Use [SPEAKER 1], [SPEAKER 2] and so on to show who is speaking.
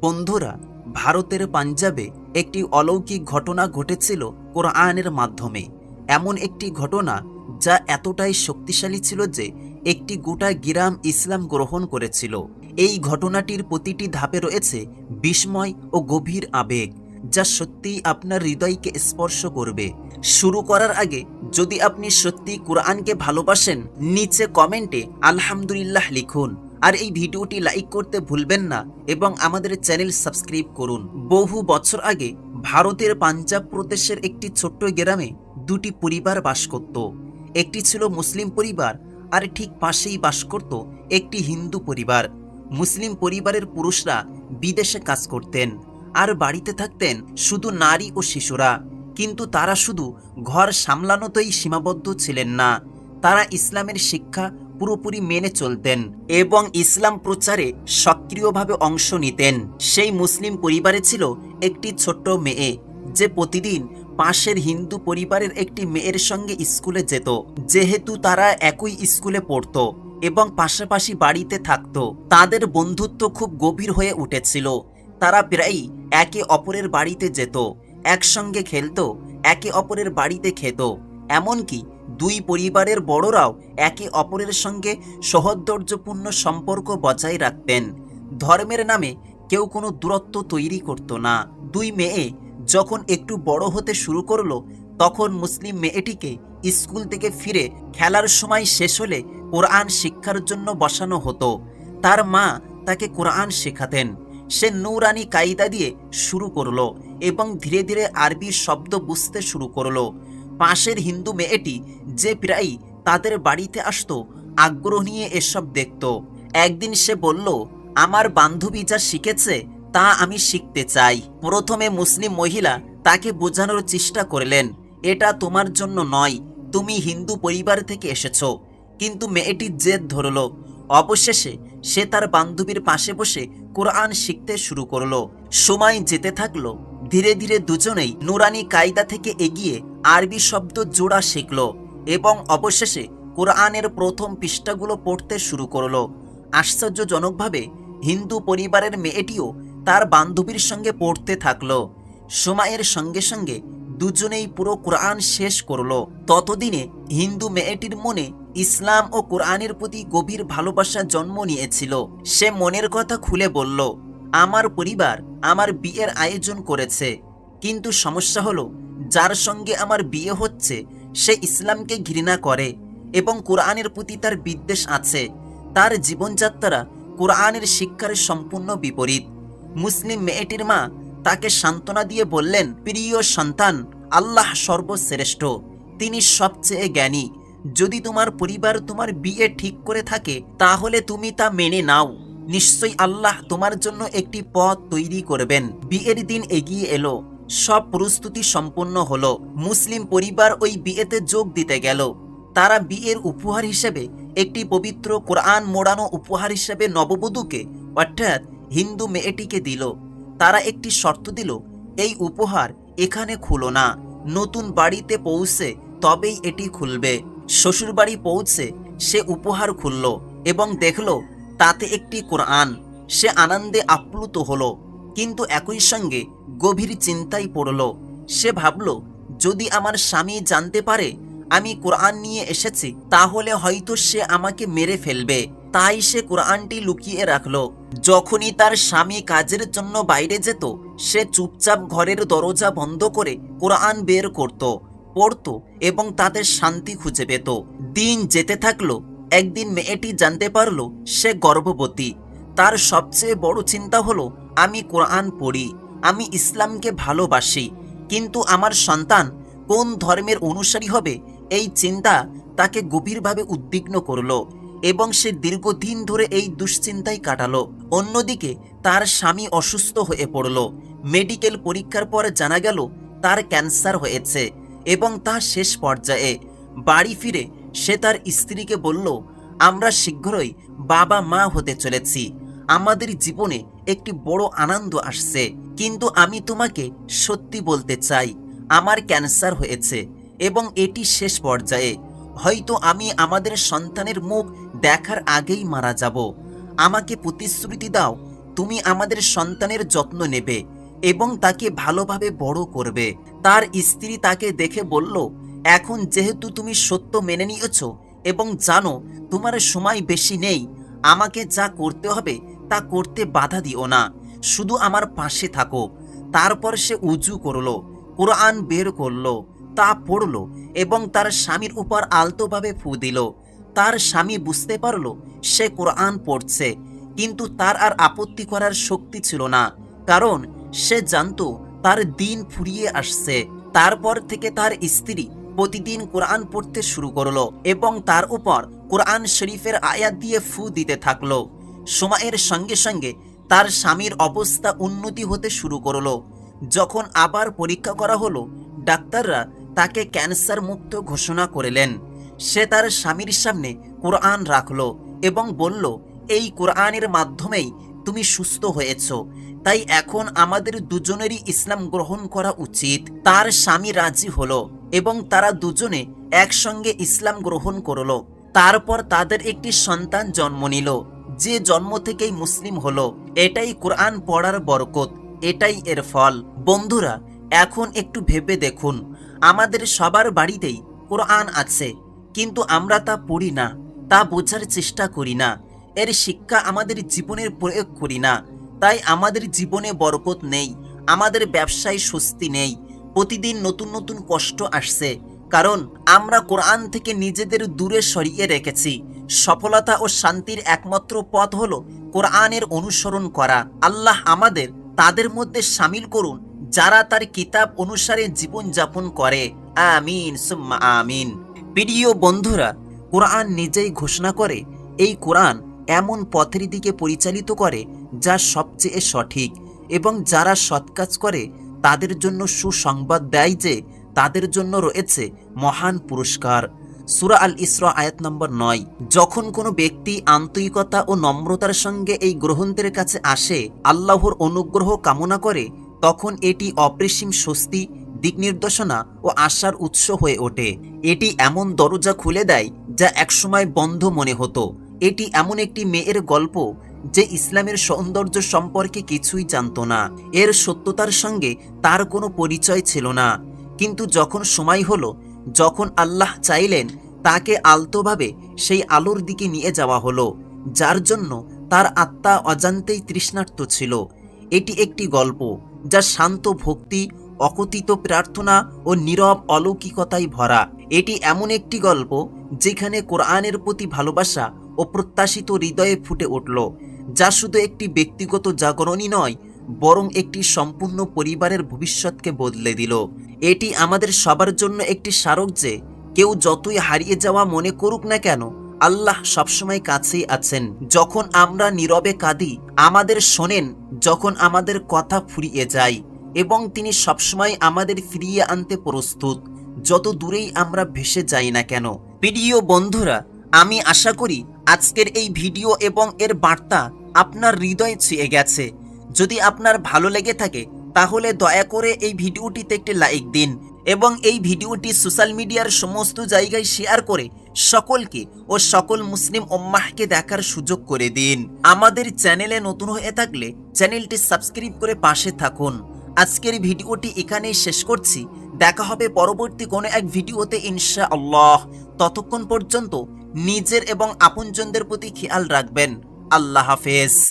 [SPEAKER 1] বন্ধুরা, ভারতের পাঞ্জাবে একটি অলৌকিক ঘটনা ঘটেছিল কোরআনের মাধ্যমে। এমন একটি ঘটনা যা এতটাই শক্তিশালী ছিল যে একটি গোটা গিরাম ইসলাম গ্রহণ করেছিল। এই ঘটনাটির প্রতিটি ধাপে রয়েছে বিস্ময় ও গভীর আবেগ, যা সত্যিই আপনার হৃদয়কে স্পর্শ করবে। শুরু করার আগে যদি আপনি সত্যি কোরআনকে ভালোবাসেন, নিচে কমেন্টে আলহামদুলিল্লাহ লিখুন। আর এই ভিডিওটি লাইক করতে ভুলবেন না এবং আমাদের চ্যানেল সাবস্ক্রাইব করুন। বহু বছর আগে ভারতের পাঞ্জাব প্রদেশের একটি ছোট্ট গ্রামে দুটি পরিবার বাস করত। একটি ছিল মুসলিম পরিবার, আর ঠিক পাশেই বাস করত একটি হিন্দু পরিবার। মুসলিম পরিবারের পুরুষরা বিদেশে কাজ করতেন আর বাড়িতে থাকতেন শুধু নারী ও শিশুরা। কিন্তু তারা শুধু ঘর সামলানোতেই সীমাবদ্ধ ছিলেন না। তারা ইসলামের শিক্ষা পুরোপুরি মেনে চলতেন এবং ইসলাম প্রচারে সক্রিয়ভাবে অংশ নিতেন। সেই মুসলিম পরিবারে ছিল একটি ছোট্ট মেয়ে যে প্রতিদিন পাশের হিন্দু পরিবারের একটি মেয়ের সঙ্গে স্কুলে যেত। যেহেতু তারা একই স্কুলে পড়তো এবং পাশাপাশি বাড়িতে থাকত, তাদের বন্ধুত্ব খুব গভীর হয়ে উঠেছিল। তারা প্রায়ই একে অপরের বাড়িতে যেত, একসঙ্গে খেলত, একে অপরের বাড়িতে খেত। এমনকি দুই পরিবারের বড়রাও একে অপরের সঙ্গে সহদর্যপূর্ণ সম্পর্ক বজায় রাখতেন ধর্মের নামে কেউ কোনো দূরত্ব তৈরি করত না। দুই মেয়ে যখন একটু বড় হতে শুরু করল, তখন মুসলিম মেয়েটিকে স্কুল থেকে ফিরে খেলার সময় শেষ হলে কোরআন শিক্ষার জন্য বসানো হতো। তার মা তাকে কোরআন শেখাতেন। সে নৌরানি কায়দা দিয়ে শুরু করল এবং ধীরে ধীরে আরবি শব্দ বুঝতে শুরু করল। পাশের হিন্দু মেয়েটি যে প্রায়ই তাদের বাড়িতে আসতো, আগ্রহ নিয়ে এসব দেখত। একদিন সে বলল, আমার বান্ধবী যা শিখেছে, তা আমি শিখতে চাই। প্রথমে মুসলিম মহিলা তাকে বোঝানোর চেষ্টা করলেন, এটা তোমার জন্য নয়, তুমি হিন্দু পরিবার থেকে এসেছ। কিন্তু মেয়েটি জেদ ধরল। অবশেষে সে তার বান্ধবীর পাশে বসে কোরআন শিখতে শুরু করল। সময় যেতে থাকল ধীরে ধীরে দুজনেই নুরানি কায়দা থেকে এগিয়ে আরবি শব্দ জোড়া শিখল এবং অবশেষে কোরআনের প্রথম পৃষ্ঠাগুলো পড়তে শুরু করল। আশ্চর্যজনকভাবে হিন্দু পরিবারের মেয়েটিও তার বান্ধবীর সঙ্গে পড়তে থাকল। সময়ের সঙ্গে সঙ্গে দুজনেই পুরো কোরআন শেষ করল। ততদিনে হিন্দু মেয়েটির মনে ইসলাম ও কোরআনের প্রতি গভীর ভালোবাসা জন্ম নিয়েছিল। সে মনের কথা খুলে বলল আমার পরিবার আমার বিয়ের আয়োজন করেছে। কিন্তু সমস্যা হলো, যার সঙ্গে আমার বিয়ে হচ্ছে, সে ইসলামকে ঘৃণা করে এবং কোরআনের প্রতি তার বিদ্বেষ আছে। তার জীবনযাত্রা কোরআনের শিক্ষার সম্পূর্ণ বিপরীত। মুসলিম মেয়েটির মা তাকে সান্ত্বনা দিয়ে বললেন, প্রিয় সন্তান, আল্লাহ সর্বশ্রেষ্ঠ। তিনি সবচেয়ে জ্ঞানী। যদি তোমার পরিবার তোমার বিয়ে ঠিক করে থাকে, তাহলে তুমি তা মেনে নাও। নিশ্চয়ই আল্লাহ তোমার জন্য একটি পথ তৈরি করবেন। বিয়ের দিন এগিয়ে এলো। সব প্রস্তুতি সম্পন্ন হলো। মুসলিম পরিবার ওই বিয়েতে যোগ দিতে গেল। তারা বিয়ের উপহার হিসেবে একটি পবিত্র কোরআন মোড়ানো উপহার হিসেবে নববধূকে, অর্থাৎ হিন্দু মেয়েটিকে দিল। তারা একটি শর্ত দিল, এই উপহার এখানে খুলো না। নতুন বাড়িতে পৌঁছে তবেই এটি খুলবে। শ্বশুরবাড়ি পৌঁছে সে উপহার খুলল এবং দেখল তাতে একটি কোরআন। সে আনন্দে আপ্লুত হলো, কিন্তু একই সঙ্গে গভীর চিন্তায় পড়ল। সে ভাবল, যদি আমার স্বামী জানতে পারে আমি কোরআন নিয়ে এসেছি, তাহলে হয়তো সে আমাকে মেরে ফেলবে। তাই সে কোরআনটি লুকিয়ে রাখল। যখনই তার স্বামী কাজের জন্য বাইরে যেত, সে চুপচাপ ঘরের দরজা বন্ধ করে কোরআন বের করত, পড়তো এবং তাদের শান্তি খুঁজে পেত। দিন যেতে থাকল একদিন মেয়েটি জানতে পারল সে গর্ভবতী। তার সবচেয়ে বড় চিন্তা হলো, আমি কোরআন পড়ি, আমি ইসলামকে ভালোবাসি, কিন্তু আমার সন্তান কোন ধর্মের অনুসারী হবে? এই চিন্তা তাকে গভীরভাবে উদ্বিগ্ন করল এবং সে দীর্ঘদিন ধরে এই দুশ্চিন্তায় কাটালো। অন্যদিকে তার স্বামী অসুস্থ হয়ে পড়ল। মেডিকেল পরীক্ষার পর জানা গেল, তার ক্যান্সার হয়েছে এবং তা শেষ পর্যায়ে বাড়ি ফিরে সে তার স্ত্রীকে বলল, আমরা শীঘ্রই বাবা মা হতে চলেছি। আমাদের জীবনে একটি বড় আনন্দ আসছে। কিন্তু আমি তোমাকে সত্যি বলতে চাই, আমার ক্যান্সার হয়েছে এবং এটি শেষ পর্যায়ে। হয়তো আমি আমাদের সন্তানের মুখ দেখার আগেই মারা যাব। আমাকে প্রতিশ্রুতি দাও, তুমি আমাদের সন্তানের যত্ন নেবে এবং তাকে ভালোভাবে বড় করবে। তার স্ত্রী তাকে দেখে বলল এখন যেহেতু তুমি সত্য মেনে নিয়েছ এবং জানো তোমার সময় বেশি নেই, আমাকে যা করতে হবে তা করতে বাধা দিও না। শুধু আমার পাশে থাকো। তারপর সে উজু করল, কোরআন বের করল, তা পড়ল এবং তার স্বামীর উপর আলতোভাবে ফু দিল। তার স্বামী বুঝতে পারল সে কোরআন পড়ছে, কিন্তু তার আর আপত্তি করার শক্তি ছিল না, কারণ সে জানতো তার দিন ফুরিয়ে আসছে। তারপর থেকে তার স্ত্রী প্রতিদিন কোরআন পড়তে শুরু করল এবং তার উপর কোরআন শরীফের আয়াত দিয়ে ফু দিতে থাকল। সময়ের সঙ্গে সঙ্গে তার স্বামীর অবস্থা উন্নতি হতে শুরু করল। যখন আবার পরীক্ষা করা হলো, ডাক্তাররা তাকে ক্যান্সার মুক্ত ঘোষণা করলেন। সে তার স্বামীর সামনে কোরআন রাখল এবং বলল, এই কোরআনের মাধ্যমেই তুমি সুস্থ হয়েছ। তাই এখন আমাদের দুজনেরই ইসলাম গ্রহণ করা উচিত। তার স্বামী রাজি হলো। এবং তারা দুজনে একসঙ্গে ইসলাম গ্রহণ করল। তারপর তাদের একটি সন্তান জন্ম নিল, যে জন্ম থেকেই মুসলিম হলো। এটাই কোরআন পড়ার বরকত, এটাই এর ফল। বন্ধুরা, এখন একটু ভেবে দেখুন, আমাদের সবার বাড়িতেই কোরআন আছে, কিন্তু আমরা তা পড়ি না, তা বোঝার চেষ্টা করি না। এর শিক্ষা আমাদের জীবনের প্রয়োগ করি না, তাই আমাদের জীবনে বরকত নেই, আমাদের ব্যবসায় স্বস্তি নেই প্রতিদিন নতুন নতুন কষ্ট আসছে। কারণ আমরা কোরআন থেকে নিজেদের দূরে সরিয়ে রেখেছি। সফলতা ও শান্তির একমাত্র পথ হলো কোরআনের অনুসরণ করা। আল্লাহ আমাদের তাদের মধ্যে সামিল করুন, যারা তার কিতাব অনুসারে জীবন যাপন করে। আমিন, সুম্মা আমিন। প্রিয় বন্ধুরা, কোরআন নিজেই ঘোষণা করে, এই কোরআন এমন পথের দিকে পরিচালিত করে যা সবচেয়ে সঠিক এবং যারা সৎ কাজ করে তাদের জন্য সুসংবাদ দেয় যে তাদের জন্য রয়েছে মহান পুরস্কার। সুরা আল ইসরা আয়াত নম্বর নয়। যখন কোনো ব্যক্তি আন্তরিকতা ও নম্রতার সঙ্গে এই গ্রহণদের কাছে আসে, আল্লাহর অনুগ্রহ কামনা করে, তখন এটি অপরিসীম স্বস্তি, দিক নির্দেশনা ও আশার উৎস হয়ে ওঠে। এটি এমন দরজা খুলে দেয় যা একসময় বন্ধ মনে হতো। এটি এমন একটি মেয়ের গল্প যে ইসলামের সৌন্দর্য সম্পর্কে কিছুই জানতো না। এর সত্যতার সঙ্গে তার কোনো পরিচয় ছিল না। কিন্তু যখন সময় হলো, যখন আল্লাহ চাইলেন, তাকে আলতোভাবে সেই আলোর দিকে নিয়ে যাওয়া হলো, যার জন্য তার আত্মা অজান্তেই তৃষ্ণার্ত ছিল। এটি একটি গল্প, যা শান্ত ভক্তি, অকথিত প্রার্থনা ও নীরব অলৌকিকতায় ভরা। এটি এমন একটি গল্প, যেখানে কোরআনের প্রতি ভালোবাসা ও প্রত্যাশিত হৃদয়ে ফুটে উঠল। যা শুধু একটি ব্যক্তিগত জাগরণই নয়, বরং একটি সম্পূর্ণ পরিবারের ভবিষ্যৎকে বদলে দিল। এটি আমাদের সবার জন্য একটি স্মারক যে, কেউ যতই হারিয়ে যাওয়া মনে করুক না কেন, আল্লাহ সবসময় কাছেই আছেন। যখন আমরা নীরবে কাঁদি, আমাদের শোনেন, যখন আমাদের কথা ফুরিয়ে যায়, এবং তিনি সবসময় আমাদের ফিরিয়ে আনতে প্রস্তুত, যত দূরেই আমরা ভেসে যাই না কেন। প্রিয় বন্ধুরা আমি আশা করি আজকের এই ভিডিও এবং এর বার্তা আপনার হৃদয় ছুঁয়ে গেছে। যদি আপনার ভালো লেগে থাকে, তাহলে দয়া করে এই ভিডিওটিতে একটি লাইক দিন এবং এই ভিডিওটি সোশ্যাল মিডিয়ার সমস্ত জায়গায় শেয়ার করে সকলকে ও সকল মুসলিম ওম্মাহকে দেখার সুযোগ করে দিন। আমাদের চ্যানেলে নতুন হয়ে থাকলে চ্যানেলটি সাবস্ক্রাইব করে পাশে থাকুন। আজকের ভিডিওটি এখানেই শেষ করছি। দেখা হবে পরবর্তী কোনো এক ভিডিওতে ইনশা আল্লাহ ততক্ষণ পর্যন্ত নিজের এবং আপনজনদের প্রতি খেয়াল রাখবেন। আল্লাহ হাফেজ।